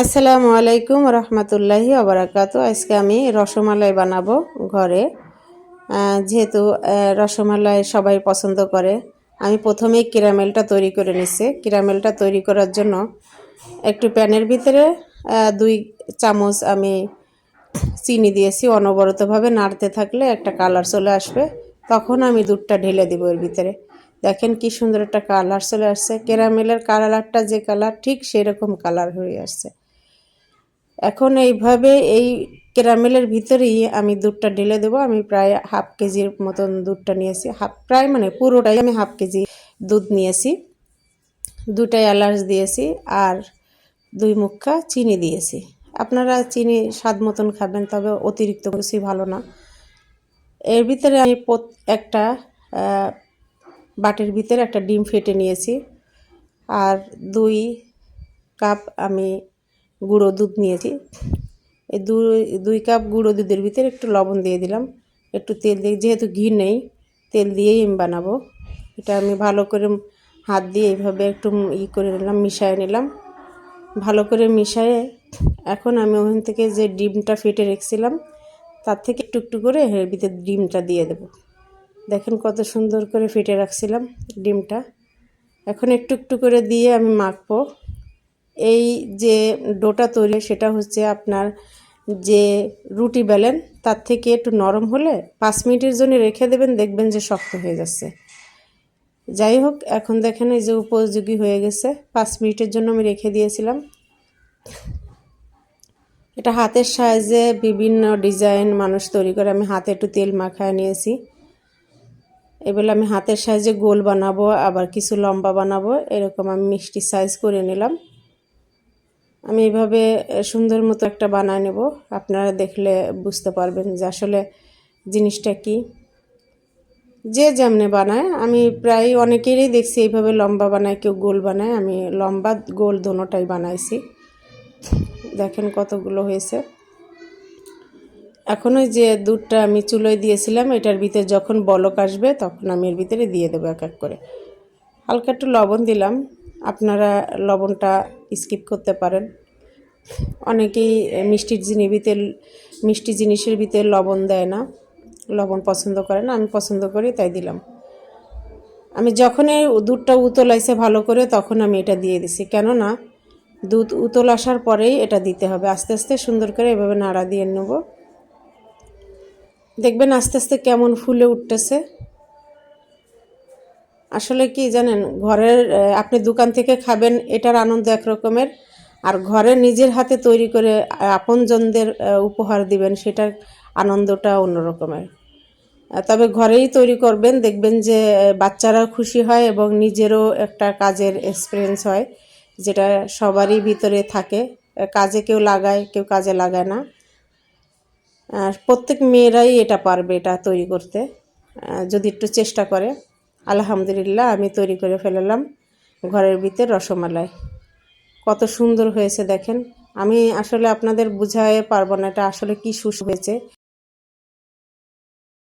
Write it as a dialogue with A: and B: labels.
A: আসসালামু আলাইকুম রহমতুল্লাহি অবরাকাত আজকে আমি রসমালাই বানাবো ঘরে। যেহেতু রসমালাই সবাই পছন্দ করে, আমি প্রথমেই ক্যারামেলটা তৈরি করে নিচ্ছি। ক্যারামেলটা তৈরি করার জন্য একটু প্যানের ভিতরে দুই চামচ আমি চিনি দিয়েছি। অনবরতভাবে নাড়তে থাকলে একটা কালার চলে আসবে। তখন আমি দুধটা ঢেলে দিব এর ভিতরে। দেখেন কি সুন্দর একটা কালার চলে আসছে। ক্যারামেলের কালারটা যে কালার, ঠিক সেরকম কালার হয়ে আসছে। এখন এইভাবে এই ক্যারামেলের ভিতরেই আমি দুধটা ঢেলে দেবো। আমি প্রায় হাফ কেজির মতন দুধটা নিয়েছি। হাফ, প্রায় মানে পুরোটাই আমি হাফ কেজি দুধ নিয়েছি। দুটা এলাচ দিয়েছি আর দুই মুখা চিনি দিয়েছি। আপনারা চিনি স্বাদ মতন খাবেন, তবে অতিরিক্ত কিছুই ভালো না। এর ভিতরে আমি একটা বাটির ভিতরে একটা ডিম ফেটে নিয়েছি। আর দুই কাপ আমি গুঁড়ো দুধ নিয়েছি। এই দুই দুই কাপ গুঁড়ো দুধের ভিতরে একটু লবণ দিয়ে দিলাম। একটু তেল দিয়ে, যেহেতু ঘি নেই, তেল দিয়েই আমি বানাবো। এটা আমি ভালো করে হাত দিয়ে এইভাবে একটু ই করে নিলাম, মিশিয়ে নিলাম। ভালো করে মিশিয়ে এখন আমি ওখান থেকে যে ডিমটা ফেটে রেখেছিলাম, তার থেকে একটু একটু করে এর ভিতরে ডিমটা দিয়ে দেবো। দেখেন কত সুন্দর করে ফেটে রাখছিলাম ডিমটা। এখন একটু একটু করে দিয়ে আমি মাখবো। এই যে ডোটা তৈরি সেটা হচ্ছে আপনার যে রুটি বেলেন, তার থেকে একটু নরম হলে পাঁচ মিনিটের জন্য রেখে দেবেন, দেখবেন যে শক্ত হয়ে যাচ্ছে। যাই হোক, এখন দেখেন এই যে উপযোগী হয়ে গেছে। পাঁচ মিনিটের জন্য আমি রেখে দিয়েছিলাম। এটা হাতের সাহায্যে বিভিন্ন ডিজাইন মানুষ তৈরি করে। আমি হাতে একটু তেল মাখায় নিয়েছি। এবার আমি হাতের সাহায্যে গোল বানাবো, আবার কিছু লম্বা বানাবো। এরকম আমি মিষ্টি সাইজ করে নিলাম। আমি এইভাবে সুন্দর মতো একটা বানায় নেব। আপনারা দেখলে বুঝতে পারবেন যে আসলে জিনিসটা কি। যে যেমনে বানায়, আমি প্রায় অনেকেরই দেখছি এইভাবে লম্বা বানায়, কেউ গোল বানায়। আমি লম্বা, গোল দোনোটাই বানাইছি। দেখেন কতগুলো হয়েছে। এখন ওই যে দুধটা আমি চুলোয় দিয়েছিলাম, এটার ভিতরে যখন বলক আসবে, তখন আমি এর ভিতরে দিয়ে দেবো এক এক করে। হালকা একটু লবণ দিলাম। আপনারা লবণটা স্কিপ করতে পারেন। অনেকেই মিষ্টির জিনিস ভিতরে মিষ্টি জিনিসের ভিতরে লবণ দেয় না। লবণ পছন্দ করে না, আমি পছন্দ করি, তাই দিলাম। আমি যখনই দুধটা উতলাইছে ভালো করে, তখন আমি এটা দিয়ে দিছি। কেননা, দুধ উতল আসার পরেই এটা দিতে হবে। আস্তে আস্তে সুন্দর করে এভাবে নাড়া দিয়ে নেব। দেখবেন আস্তে আস্তে কেমন ফুলে উঠতেছে। আসলে কি জানেন ঘরের আপনি দোকান থেকে খাবেন এটার আনন্দ এক রকমের আর ঘরে নিজের হাতে তৈরি করে আপনজনদের উপহার দিবেন সেটার আনন্দটা অন্য রকমের তবে ঘরেই তৈরি করবেন দেখবেন যে আহ, বাচ্চারাও খুশি হয় এবং নিজেরও একটা কাজের এক্সপিরিয়েন্স হয় যেটা সবারই ভিতরে থাকে। কাজে কেউ লাগায় কেউ কাজে লাগায় না। প্রত্যেক মেয়েরাই এটা পারবে এটা তৈরি করতে যদি একটু চেষ্টা করে। আলহামদুলিল্লাহ, আমি তৈরি করে ফেলালাম ঘরের ভিতরে রসমালাই। কত সুন্দর হয়েছে দেখেন। আমি আসলে আপনাদের বুঝাতে পারব না এটা আসলে কী সুস হয়েছে।